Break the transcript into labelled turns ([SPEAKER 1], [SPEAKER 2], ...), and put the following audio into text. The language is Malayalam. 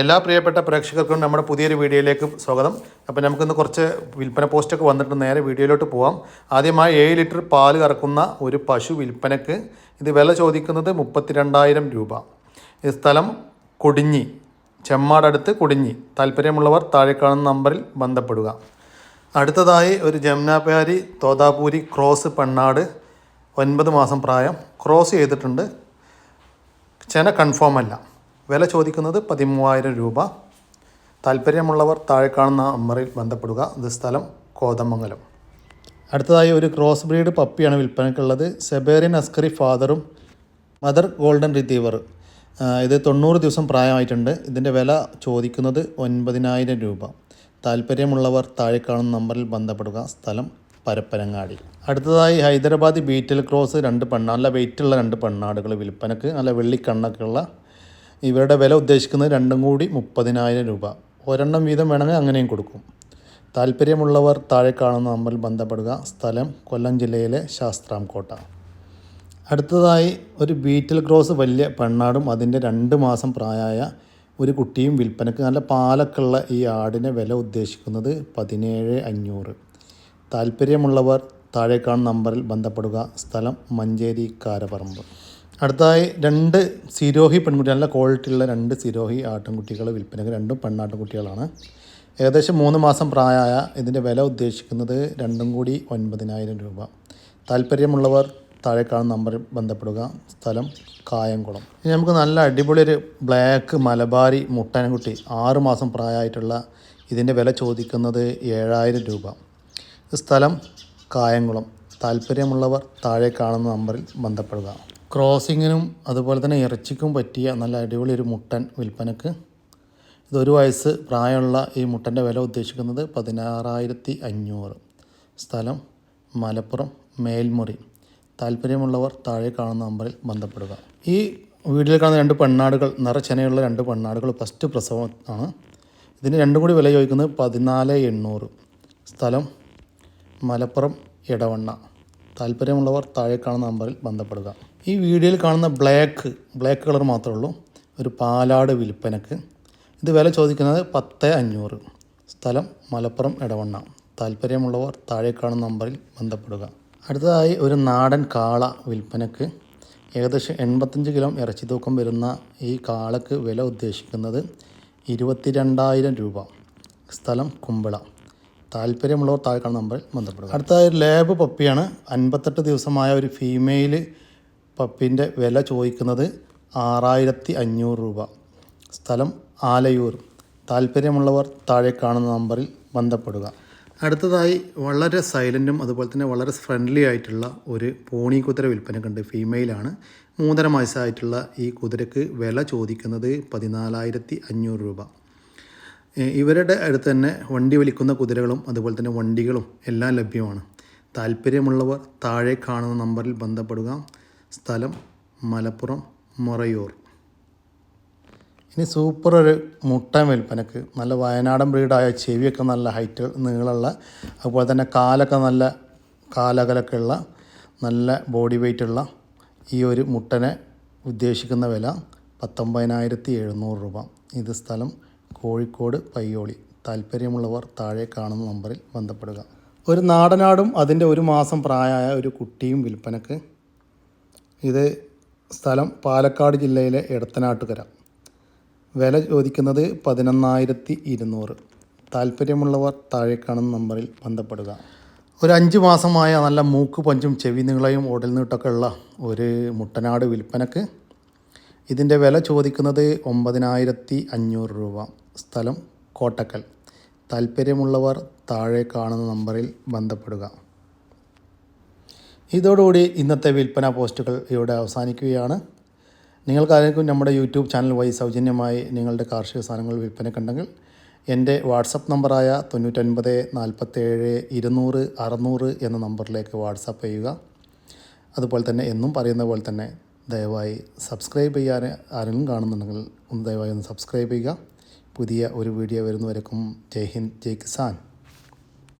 [SPEAKER 1] എല്ലാ പ്രിയപ്പെട്ട പ്രേക്ഷകർക്കും നമ്മുടെ പുതിയൊരു വീഡിയോയിലേക്ക് സ്വാഗതം. അപ്പോൾ നമുക്കിന്ന് കുറച്ച് വിൽപ്പന പോസ്റ്റൊക്കെ വന്നിട്ട് നേരെ വീഡിയോയിലോട്ട് പോവാം. ആദ്യമായി ഏഴ് ലിറ്റർ പാൽ കറക്കുന്ന ഒരു പശു വിൽപ്പനക്ക് ഇത് വില ചോദിക്കുന്നത് മുപ്പത്തിരണ്ടായിരം രൂപ. ഈ സ്ഥലം കൊടിഞ്ഞി ചെമ്മാടടുത്ത് കൊടിഞ്ഞി. താല്പര്യമുള്ളവർ താഴെ കാണുന്ന നമ്പറിൽ ബന്ധപ്പെടുക. അടുത്തതായി ഒരു ജമുനാപ്യാരി തോതാപൂരി ക്രോസ് പെണ്ണാട് ഒൻപത് മാസം പ്രായം. ക്രോസ് ചെയ്തിട്ടുണ്ട്. ചെന കൺഫേം അല്ല. വില ചോദിക്കുന്നത് പതിമൂവായിരം രൂപ. താല്പര്യമുള്ളവർ താഴെ കാണുന്ന നമ്പറിൽ ബന്ധപ്പെടുക. ഇത് സ്ഥലം കോതമംഗലം. അടുത്തതായി ഒരു ക്രോസ് ബ്രീഡ് പപ്പിയാണ് വിൽപ്പനയ്ക്കുള്ളത്. സെബേറിൻ അസ്കറി ഫാദറും മദർ ഗോൾഡൻ റിസീവർ ഇത് തൊണ്ണൂറ് ദിവസം പ്രായമായിട്ടുണ്ട്. ഇതിന്റെ വില ചോദിക്കുന്നത് ഒൻപതിനായിരം രൂപ. താല്പര്യമുള്ളവർ താഴെ കാണുന്ന നമ്പറിൽ ബന്ധപ്പെടുക. സ്ഥലം പരപ്പനങ്ങാടി. അടുത്തതായി ഹൈദരാബാദ് ബീറ്റൽ ക്രോസ് രണ്ട് പെണ്ണ നല്ല വെയിറ്റുള്ള രണ്ട് പെണ്ണാടുകൾ വിൽപ്പനക്ക്. നല്ല വെള്ളിക്കണ്ണൊക്കെയുള്ള ഇവരുടെ വില ഉദ്ദേശിക്കുന്നത് രണ്ടും കൂടി മുപ്പതിനായിരം രൂപ. ഒരെണ്ണം വീതം വേണമെങ്കിൽ അങ്ങനെയും കൊടുക്കും. താല്പര്യമുള്ളവർ താഴെ കാണുന്ന നമ്മൾ ബന്ധപ്പെടുക. സ്ഥലം കൊല്ലം ജില്ലയിലെ ശാസ്ത്രാം കോട്ട അടുത്തതായി ഒരു ബീറ്റിൽ ക്രോസ് വലിയ പെണ്ണാടും അതിന്റെ രണ്ട് മാസം പ്രായമായ ഒരു കുട്ടിയും വിൽപ്പനക്ക് നല്ല പാലക്കുള്ള ഈ ആടിനെ വില ഉദ്ദേശിക്കുന്നത് പതിനേഴ് അഞ്ഞൂറ്. താല്പര്യമുള്ളവർ താഴെ കാണുന്ന നമ്പറിൽ ബന്ധപ്പെടുക. സ്ഥലം മഞ്ചേരി കാരപറമ്പ്. അടുത്തതായി രണ്ട് സിരോഹി പെൺകുട്ടി നല്ല ക്വാളിറ്റിയുള്ള രണ്ട് സിരോഹി ആട്ടിൻകുട്ടികൾ വിൽപ്പനക്ക് രണ്ടും പെണ്ണാട്ടിൻകുട്ടികളാണ്. ഏകദേശം മൂന്ന് മാസം പ്രായമായ ഇതിന്റെ വില ഉദ്ദേശിക്കുന്നത് രണ്ടും കൂടി ഒൻപതിനായിരം രൂപ. താല്പര്യമുള്ളവർ താഴെ കാണുന്ന നമ്പറിൽ ബന്ധപ്പെടുക. സ്ഥലം കായംകുളം. ഇനി നമുക്ക് നല്ല അടിപൊളി ഒരു ബ്ലാക്ക് മലബാരി മുട്ടൻകുട്ടി ആറ് മാസം പ്രായമായിട്ടുള്ള ഇതിന്റെ വില ചോദിക്കുന്നത് ഏഴായിരം രൂപ. സ്ഥലം കായംകുളം. താല്പര്യമുള്ളവർ താഴെ കാണുന്ന നമ്പറിൽ ബന്ധപ്പെടുക. ക്രോസിങ്ങിനും അതുപോലെ തന്നെ ഇറച്ചിക്കും പറ്റിയ നല്ല അടിപൊളി ഒരു മുട്ടൻ വിൽപ്പനക്ക്. ഇതൊരു വയസ്സ് പ്രായമുള്ള ഈ മുട്ടന്റെ വില ഉദ്ദേശിക്കുന്നത് പതിനാറായിരത്തി അഞ്ഞൂറ് സ്ഥലം മലപ്പുറം മേൽമുറി. താല്പര്യമുള്ളവർ താഴെ കാണുന്ന നമ്പറിൽ ബന്ധപ്പെടുക. ഈ വീട്ടിൽ കാണുന്ന രണ്ട് പെണ്ണാടുകൾ നിറച്ചനയുള്ള രണ്ട് പെണ്ണാടുകൾ ഫസ്റ്റ് പ്രസവം ആണ്. ഇതിന് രണ്ടും കൂടി വില ചോദിക്കുന്നത് പതിനാല് എണ്ണൂറ്. സ്ഥലം മലപ്പുറം ഇടവണ്ണ താല്പര്യമുള്ളവർ താഴെ കാണുന്ന നമ്പറിൽ ബന്ധപ്പെടുക. ഈ വീഡിയോയിൽ കാണുന്ന ബ്ലാക്ക് ബ്ലാക്ക് കളർ മാത്രമേ ഉള്ളൂ. ഒരു പാലാട് വിൽപ്പനക്ക്. ഇത് വില ചോദിക്കുന്നത് പത്ത് അഞ്ഞൂറ്. സ്ഥലം മലപ്പുറം ഇടവണ്ണ താല്പര്യമുള്ളവർ താഴെ കാണുന്ന നമ്പറിൽ ബന്ധപ്പെടുക. അടുത്തതായി ഒരു നാടൻ കാള വിൽപ്പനക്ക്. ഏകദേശം എൺപത്തഞ്ച് കിലോ ഇറച്ചി തൂക്കം വരുന്ന ഈ കാളക്ക് വില ഉദ്ദേശിക്കുന്നത് ഇരുപത്തിരണ്ടായിരം രൂപ. സ്ഥലം കുമ്പള. താല്പര്യമുള്ളവർ താഴെ കാണുന്ന നമ്പറിൽ ബന്ധപ്പെടുക. അടുത്തതായി ലേബ് പപ്പിയാണ്. അൻപത്തെട്ട് ദിവസമായ ഒരു ഫീമെയിൽ പപ്പിന്റെ വില ചോദിക്കുന്നത് ആറായിരത്തി അഞ്ഞൂറ് രൂപ. സ്ഥലം ആലയൂർ. താല്പര്യമുള്ളവർ താഴെ കാണുന്ന നമ്പറിൽ ബന്ധപ്പെടുക. അടുത്തതായി വളരെ സൈലന്റും അതുപോലെ തന്നെ വളരെ ഫ്രണ്ട്ലി ആയിട്ടുള്ള ഒരു പോണി കുതിര വിൽപ്പനക്കുണ്ട് ഫീമെയിലാണ് മൂന്നര വയസ്സായിട്ടുള്ള ഈ കുതിരക്ക് വില ചോദിക്കുന്നത് പതിനാലായിരത്തി അഞ്ഞൂറ് രൂപ. ഇവരുടെ അടുത്ത് തന്നെ വണ്ടി വലിക്കുന്ന കുതിരകളും അതുപോലെ തന്നെ വണ്ടികളും എല്ലാം ലഭ്യമാണ്. താല്പര്യമുള്ളവർ താഴെ കാണുന്ന നമ്പറിൽ ബന്ധപ്പെടുക. സ്ഥലം മലപ്പുറം മൊറയൂർ. ഇനി സൂപ്പർ ഒരു മുട്ട വിൽപ്പനക്ക്. നല്ല വയനാടൻ ബ്രീഡായ ചെവിയൊക്കെ നല്ല ഹൈറ്റ് നീളമുള്ള അതുപോലെ തന്നെ കാലൊക്കെ നല്ല കാലകലൊക്കെ ഉള്ള നല്ല ബോഡി വെയ്റ്റുള്ള ഈ ഒരു മുട്ടനെ ഉദ്ദേശിക്കുന്ന വില പത്തൊമ്പതിനായിരത്തി എഴുന്നൂറ് രൂപ. ഇത് സ്ഥലം കോഴിക്കോട് പയ്യോളി. താല്പര്യമുള്ളവർ താഴെ കാണുന്ന നമ്പറിൽ ബന്ധപ്പെടുക. ഒരു നാടനാടും അതിന്റെ ഒരു മാസം പ്രായമായ ഒരു കുട്ടിയും വിൽപ്പനക്ക്. ഇത് സ്ഥലം പാലക്കാട് ജില്ലയിലെ എടത്തനാട്ടുകര. വില ചോദിക്കുന്നത് പതിനൊന്നായിരത്തി ഇരുന്നൂറ് താല്പര്യമുള്ളവർ താഴെ കാണുന്ന നമ്പറിൽ ബന്ധപ്പെടുക. ഒരു അഞ്ച് മാസമായ നല്ല മൂക്ക് പഞ്ചും ചെവി നീളയും ഉടൽ നീട്ടൊക്കെ ഉള്ള ഒരു മുട്ടനാട് വിൽപ്പനക്ക് ഇതിന്റെ വില ചോദിക്കുന്നത് ഒമ്പതിനായിരത്തി അഞ്ഞൂറ് രൂപ. സ്ഥലം കോട്ടക്കൽ. താല്പര്യമുള്ളവർ താഴെ കാണുന്ന നമ്പറിൽ ബന്ധപ്പെടുക. ഇതോടുകൂടി ഇന്നത്തെ വിൽപ്പന പോസ്റ്റുകൾ ഇവിടെ അവസാനിക്കുകയാണ്. നിങ്ങൾക്കാരെങ്കിലും നമ്മുടെ യൂട്യൂബ് ചാനൽ വഴി സൗജന്യമായി നിങ്ങളുടെ കാർഷിക സാധനങ്ങൾ വിൽപ്പനക്കുണ്ടെങ്കിൽ എന്റെ വാട്സപ്പ് നമ്പറായ തൊണ്ണൂറ്റൊൻപത് നാൽപ്പത്തേഴ് ഇരുന്നൂറ് അറുന്നൂറ് എന്ന നമ്പറിലേക്ക് വാട്സപ്പ് ചെയ്യുക. അതുപോലെ തന്നെ എന്നും പറയുന്ന പോലെ തന്നെ ദയവായി സബ്സ്ക്രൈബ് ചെയ്യാൻ ആരെങ്കിലും കാണുന്നുണ്ടെങ്കിൽ ഒന്ന് ദയവായി ഒന്ന് സബ്സ്ക്രൈബ് ചെയ്യുക. പുതിയ ഒരു വീഡിയോ വരുന്നവരേക്കും ജയ് ഹിന്ദ് ജയ് കിസാൻ.